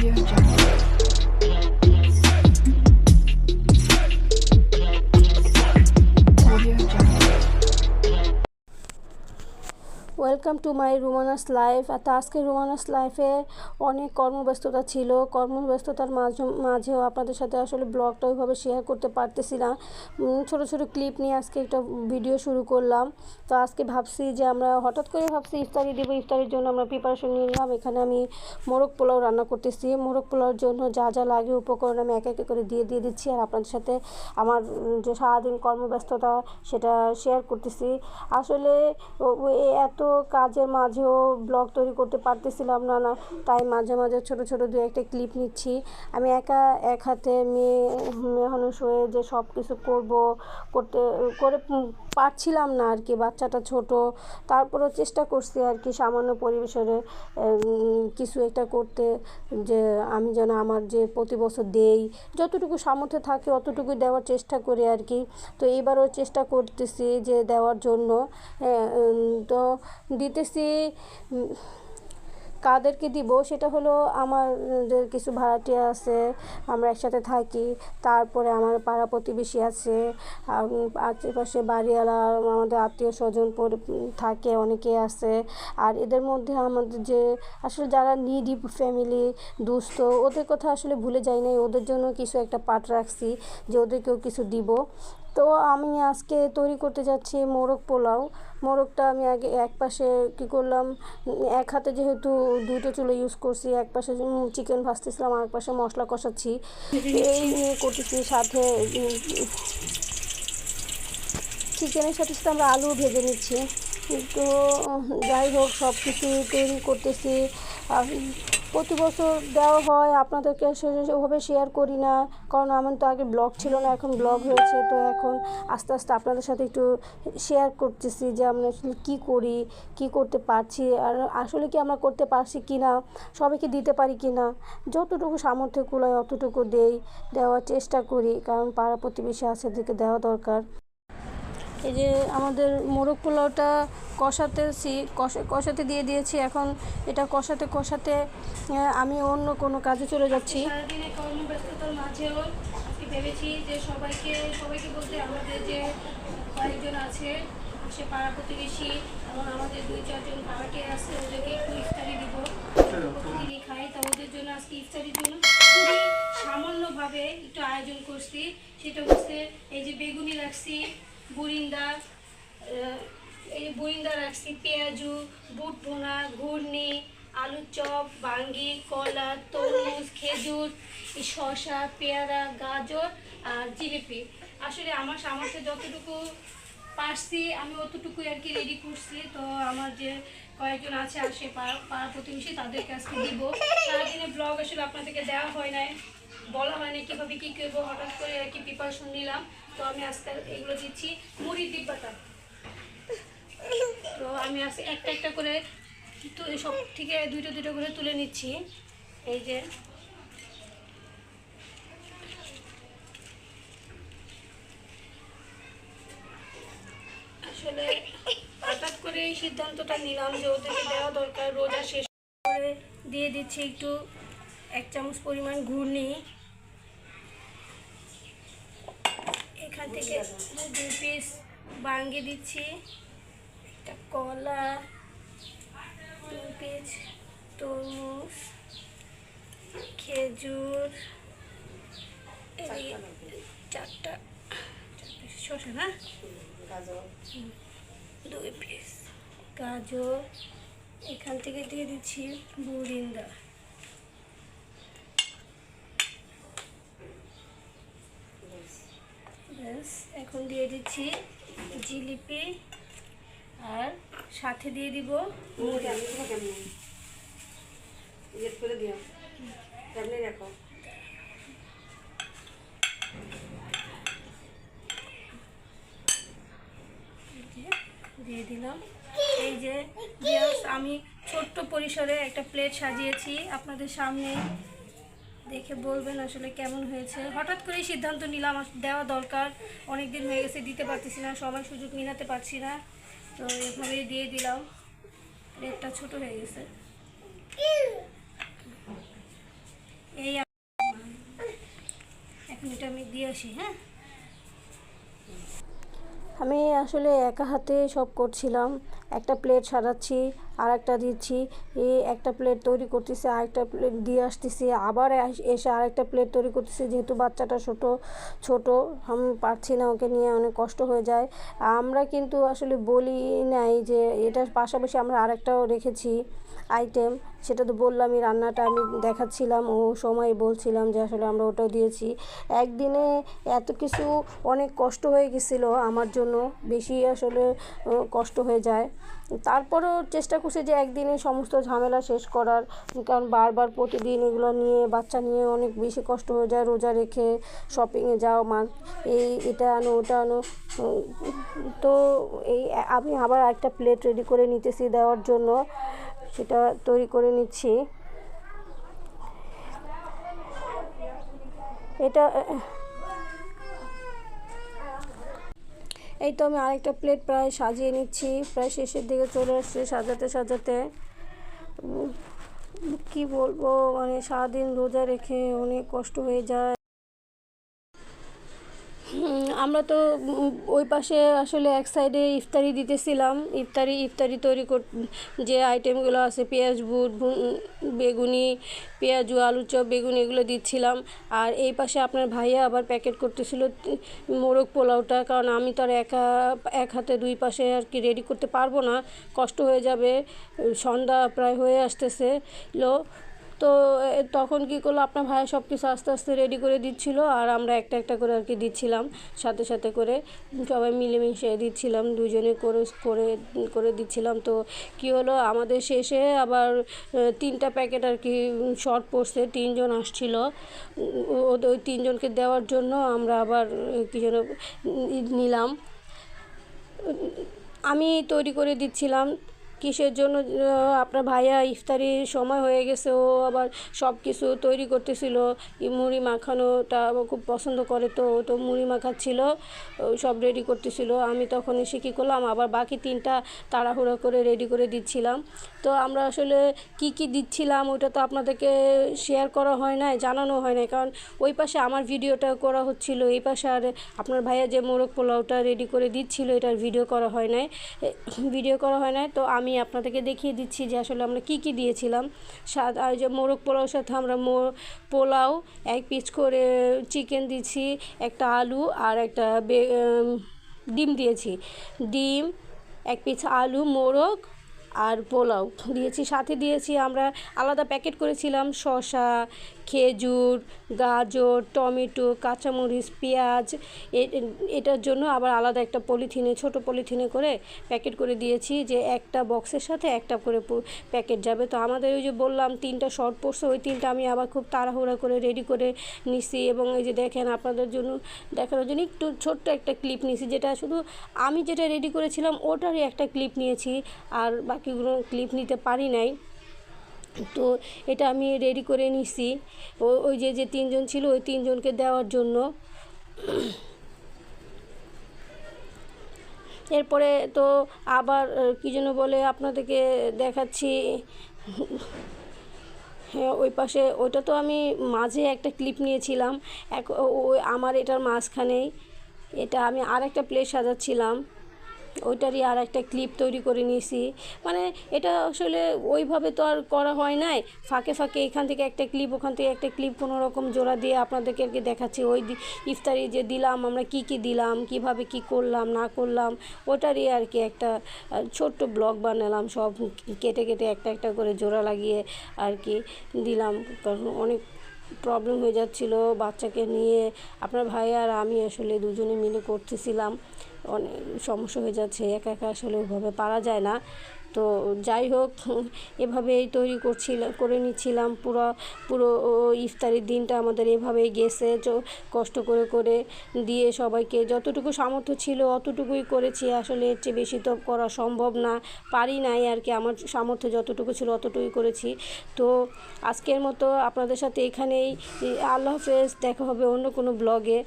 Audio Jungle. Welcome to my Rumana's life আর তো আজকে রুমানাস লাইফে অনেক কর্মব্যস্ততা ছিল। কর্মব্যস্ততার মাঝে, মাঝেও আপনাদের সাথে আসলে ব্লগটা ওইভাবে শেয়ার করতে পারতেছি না। ছোটো, ছোট ক্লিপ নিয়ে আজকে একটা ভিডিও শুরু করলাম। তো আজকে ভাবছি যে আমরা হঠাৎ করে ভাবছি ইফতারি দেবো। ইফতারির জন্য আমরা প্রিপারেশন নিয়ে নিলাম। এখানে আমি মোরগ পোলাও রান্না করতেছি। মোরগ পোলাওর জন্য যা যা লাগে উপকরণ আমি এক এক করে দিয়ে দিয়ে দিচ্ছি। আর আপনাদের সাথে আমার যে সারাদিন কর্মব্যস্ততা সেটা শেয়ার করতেছি। আসলে এত কাজের মাঝেও ব্লগ তৈরি করতে পারতেছিলাম না না। তাই মাঝে মাঝে ছোট ছোট দু একটা ক্লিপ নিচ্ছি। আমি একা এক হাতে মেয়ে মানুষ হয়ে যে সব কিছু করব, করতে, করে পারছিলাম না আর কি বাচ্চাটা ছোট। তারপরেও চেষ্টা করছি আর কি সামান্য পরিবেশনে কিছু একটা করতে যে আমি যেন আমার যে প্রতি বছর দেই যতটুকু সামর্থ্য থাকে অতটুকু দেওয়ার চেষ্টা করি আর কি। তো এবারও চেষ্টা করতেছি যে দেওয়ার জন্য হ্যাঁ, তো দিতেছি কাদেরকে দিব সেটা হলো আমাদের কিছু ভাড়াটিয়া আছে, আমরা একসাথে থাকি, তারপরে আমার পাড়া প্রতিবেশী আছে আশেপাশে বাড়িওয়ালা, আমাদের আত্মীয় স্বজন থাকে, অনেকে আছে। আর এদের মধ্যে আমাদের যে, আসলে যারা নিডি ফ্যামিলি দুস্থ, ওদের কথা আসলে ভুলে যাই নাই, ওদের জন্য কিছু একটা পাঠ রাখছি যে ওদেরকেও কিছু দিব। তো আমি আজকে তৈরি করতে যাচ্ছি মোরগ পোলাও। মোরগটা আমি আগে এক পাশে কী করলাম, এক হাতে যেহেতু দুটো চুলো ইউজ করছি, এক পাশে চিকেন ভাজতেছিলাম, আর এক পাশে মশলা কষাচ্ছি। এই নিয়ে করতেছি সাথে, চিকেনের সাথে সাথে আমরা আলু ভেজে নিচ্ছি। তো যাই হোক সব কিছু তৈরি করতেছি। প্রতি বছর দেওয়া হয়, আপনাদেরকে সে- ওভাবে শেয়ার করি না। কারণ আমার তো আগে ব্লগ ছিল না, এখন ব্লগ হয়েছে। তো এখন আস্তে আস্তে আপনাদের সাথে একটু শেয়ার করতেছি যে আমরা আসলে কী করি, কী করতে পারছি, আর আসলে কি আমরা করতে পারছি কি না সবাইকে দিতে পারি কি না যতটুকু সামর্থ্য কুলায় অতটুকু দেই, দেওয়ার চেষ্টা করি। কারণ পাড়া প্রতিবেশী আছে এদেরকে দেওয়া দরকার। এই যে আমাদের মোরগ পোলাওটা কষাতেছি কষা, কষাতে দিয়ে দিয়েছি, এখন এটা কষাতে কষাতে আমি অন্য কোনো কাজে চলে যাচ্ছি। কর্মব্যস্ততার মাঝেও ভেবেছি যে সবাইকে সবাইকে বলতে আমাদের যে কয়েকজন আছে, সে পাড়া প্রতিবেশী এবং আমাদের দুই, চারজন ভাড়াটে আছে, ওদেরকে একটু ইফতারি দিব। প্রতিদিনই খাই, তা ওদের জন্য আজকে ইফতারির জন্য খুবই সামান্যভাবে একটু আয়োজন করছি। সেটা হচ্ছে এই যে বেগুনি রাখছি বুরিন্দা এই বুরিন্দা রাখছি, পেঁয়াজু বুট ভোনা ঘুর্নি আলুর চপ, বাঙ্গি, কলা, তরমুজ, খেজুর শসা, পেয়ারা, গাজর আর জিলিপি। আসলে আমার সামর্থ্যে যতটুকু পারছি, আমি অতটুকুই আর কি রেডি করছি। তো আমার যে কয়েকজন আছে আসে পাড়া পাড়া প্রতিবেশী, তাদেরকে আজকে দিব। সারাদিনে ব্লগ আসলে আপনাদেরকে দেওয়া হয় নাই। বলা হয় না কীভাবে কী করব, হঠাৎ করে আর কি প্রিপারেশন নিলাম। তো আমি আজকে এগুলো দিচ্ছি। মুড়ির ডিব্বাটা তো আমি আজকে একটা একটা করে সব থেকে দুটো দুটো করে তুলে নিচ্ছি। এই যে। আসলে হঠাৎ করে এই সিদ্ধান্তটা নিলাম যে ওদেরকে দেওয়া দরকার। রোজা শেষ করে দিয়ে দিচ্ছি একটু, এক চামচ পরিমাণ ঘূর্ণি এখান থেকে দুই পিস বাঙ্গি দিচ্ছি একটা কলা দুই পিস তরমুজ খেজুর চারটা শসা না? দুই পিস গাজর এখান থেকে দিয়ে দিচ্ছি বুরিন্দা। ব্যাস এখন দিয়ে দিচ্ছি জিলিপি আর সাথে দিয়ে দিব করে দিও। কেমনি রাখো। দিয়ে দিলাম। এই যে আমি ছোট্ট পরিসরে একটা প্লেট সাজিয়েছি আপনাদের সামনে। দেখে বলবেন আসলে কেমন হয়েছে। হঠাৎ করেই সিদ্ধান্ত নিলাম দেওয়া দরকার। অনেক দিন হয়ে গেছে, দিতে পারতেছি না সময় সুযোগ মিলাতে পারছি না। তো এভাবেই দিয়ে দিলাম। রেটটা ছোট হয়ে গেছে। এই এখন এটা আমি দিয়ে আসি হ্যাঁ? আমি আসলে একা হাতে সব করছিলাম। একটা প্লেট সারাচ্ছি আর একটা দিচ্ছি। এই একটা প্লেট তৈরি করতেছি, আরেকটা প্লেট দিয়ে আসতেছি। আবার এসে আরেকটা প্লেট তৈরি করতেছি, যেহেতু বাচ্চাটা ছোট ছোট, আমি পারছি না ওকে নিয়ে, অনেক কষ্ট হয়ে যায়। আমরা কিন্তু আসলে বলি নাই যে, এটার পাশাপাশি আমরা আরেকটাও রেখেছি। আইটেম সেটা তো বললামই, রান্নাটা আমি দেখাচ্ছিলাম, ও সময় বলছিলাম যে আসলে আমরা ওটাও দিয়েছি। একদিনে এত কিছু অনেক কষ্ট হয়ে গেছিল, আমার জন্য বেশি আসলে কষ্ট হয়ে যায়। তারপরেও চেষ্টা করছি যে একদিনে সমস্ত ঝামেলা শেষ করার, কারণ বারবার প্রতিদিন এগুলো নিয়ে, বাচ্চা নিয়ে অনেক বেশি কষ্ট হয়ে যায়, রোজা রেখে শপিংয়ে যাও মা, এই এটা আনো, ওটা আনো। তো এই, আমি আবার একটা প্লেট রেডি করে নিতেছি দেওয়ার জন্য। সেটা তৈরি করে নিচ্ছি। এটা এই তো আমি আরেকটা প্লেট প্রায় সাজিয়ে নিচ্ছি। প্রায় শেষের দিকে চলে আসছে সাজাতে সাজাতে। কি বলব? মানে সারাদিন রোজা রেখে অনেক কষ্ট হয়ে যায়। আমরা তো ওই পাশে আসলে এক সাইডে ইফতারি দিতেছিলাম। ইফতারি ইফতারি তৈরি কর যে আইটেমগুলো আছে, পেঁয়াজ, বুট বেগুনি, পেঁয়াজু, আলু চপ, বেগুনি, এগুলো দিচ্ছিলাম। আর এই পাশে আপনার ভাইয়া আবার প্যাকেট করতেছিল মোরগ পোলাওটা, কারণ আমি তো আর একা, এক হাতে দুই পাশে আর কি রেডি করতে পারব না। কষ্ট হয়ে যাবে, সন্ধ্যা প্রায় হয়ে আসতেছে। লো তো তখন কি করল? আপনার ভাই সব কিছু আস্তে আস্তে রেডি করে দিচ্ছিল আর আমরা একটা একটা করে আর কি দিচ্ছিলাম, সাথে সাথে করে সবাই মিলেমিশে দিচ্ছিলাম, দুজনে করে করে করে দিচ্ছিলাম। তো কি হলো? আমাদের শেষে আবার তিনটা প্যাকেট আর কি শর্ট পড়ছে, তিনজন আসছিল। ওই তিনজনকে দেওয়ার জন্য আমরা আবার কি যেন নিলাম। আমি তৈরি করে দিচ্ছিলাম। কিসের জন্য আপনার ভাইয়া ইফতারির সময় হয়ে গেছে, ও আবার সব কিছু তৈরি করতেছিল। মুড়ি মাখানোটা খুব পছন্দ করে তো, ও তো মুড়ি মাখাচ্ছিল সব রেডি করতেছিল। আমি তখন এসে কী করলাম, আবার বাকি তিনটা তাড়াহুড়ো করে রেডি করে দিচ্ছিলাম। তো আমরা আসলে কি কি দিচ্ছিলাম, ওটা তো আপনাদেরকে শেয়ার করা হয় নাই, জানানো হয় নাই। কারণ ওই পাশে আমার ভিডিওটা করা হচ্ছিল, এই পাশে আর আপনার ভাইয়া যে মোরগ পোলাওটা রেডি করে দিচ্ছিল, এটার ভিডিও করা হয় নাই। ভিডিও করা হয় নাই, তো আমি আপনাদেরকে দেখিয়ে দিচ্ছি যে আসলে আমরা কি কি দিয়েছিলাম। স্বাদ আর যে মোরগ পোলাও সাথে আমরা মো, পোলাও, এক পিস করে চিকেন দিচ্ছি একটা আলু আর একটা ডিম দিয়েছি। ডিম, এক পিস আলু, মোরগ আর পোলাও দিয়েছি, সাথে দিয়েছি আমরা আলাদা প্যাকেট করেছিলাম, শসা, খেজুর, গাজর, টমেটো, কাঁচামরিচ, পেঁয়াজ এটার জন্য আবার আলাদা একটা পলিথিনে, ছোট পলিথিনে করে প্যাকেট করে দিয়েছি যে একটা বক্সের সাথে একটা করে প্যাকেট যাবে। তো আমাদের ওই যে বললাম তিনটা শর্ট পড়ছে ওই তিনটা আমি আবার খুব তাড়াহুড়া করে রেডি করে নিছি এবং এই যে দেখেন আপনাদের জন্য দেখানোর জন্য একটু ছোট্ট একটা ক্লিপ নিয়েছি যেটা শুধু আমি যেটা রেডি করেছিলাম, ওটারই একটা ক্লিপ নিয়েছি। আর বাকিগুলো ক্লিপ নিতে পারি নাই। তো এটা আমি রেডি করে নিছি। ওই যে যে তিনজন ছিল, ওই তিনজনকে দেওয়ার জন্য। এরপরে তো আবার কী যেন বলে আপনাদেরকে দেখাচ্ছি। হ্যাঁ ওই পাশে, ওইটা তো আমি মাঝে একটা ক্লিপ নিয়েছিলাম। এক ওই আমার এটার মাঝখানেই। এটা আমি আর একটা প্লেট সাজাচ্ছিলাম। ওইটারই আর একটা ক্লিপ তৈরি করে নিয়েছি। মানে এটা আসলে ওইভাবে তো আর করা হয় নাই। ফাঁকে ফাঁকে এখান থেকে একটা ক্লিপ ওখান থেকে একটা ক্লিপ কোনো রকম জোড়া দিয়ে আপনাদেরকে আর কি দেখাচ্ছি। ওই ইফতারি যে দিলাম, আমরা কি কি দিলাম, কীভাবে কি করলাম, না করলাম, ওটারই আর কি একটা ছোট্ট ব্লগ বানালাম। সব কেটে কেটে একটা একটা করে জোড়া লাগিয়ে আর কি দিলাম। কারণ অনেক প্রবলেম হয়ে যাচ্ছিল, বাচ্চাকে নিয়ে। আপনার ভাই আর আমি আসলে দুজনে মিলে করতেছিলাম। অনেক সমস্যা হয়ে যাচ্ছে, একা একা আসলে ওভাবে পারা যায় না। তো যাই হোক, এভাবেই তৈরি করছিলাম করে নিচ্ছিলাম পুরো পুরো ইফতারির দিনটা আমাদের এভাবেই গেছে। কষ্ট করে করে দিয়ে সবাইকে যতটুকু সামর্থ্য ছিল অতটুকুই করেছি। আসলে এর চেয়ে বেশি তো করা সম্ভব না, পারি নাই আর কি। আমার সামর্থ্য যতটুকু ছিল অতটুকুই করেছি। তো আজকের মতো আপনাদের সাথে এখানেই, আল্লাহ হাফেজ, দেখা হবে অন্য কোনো ব্লগে।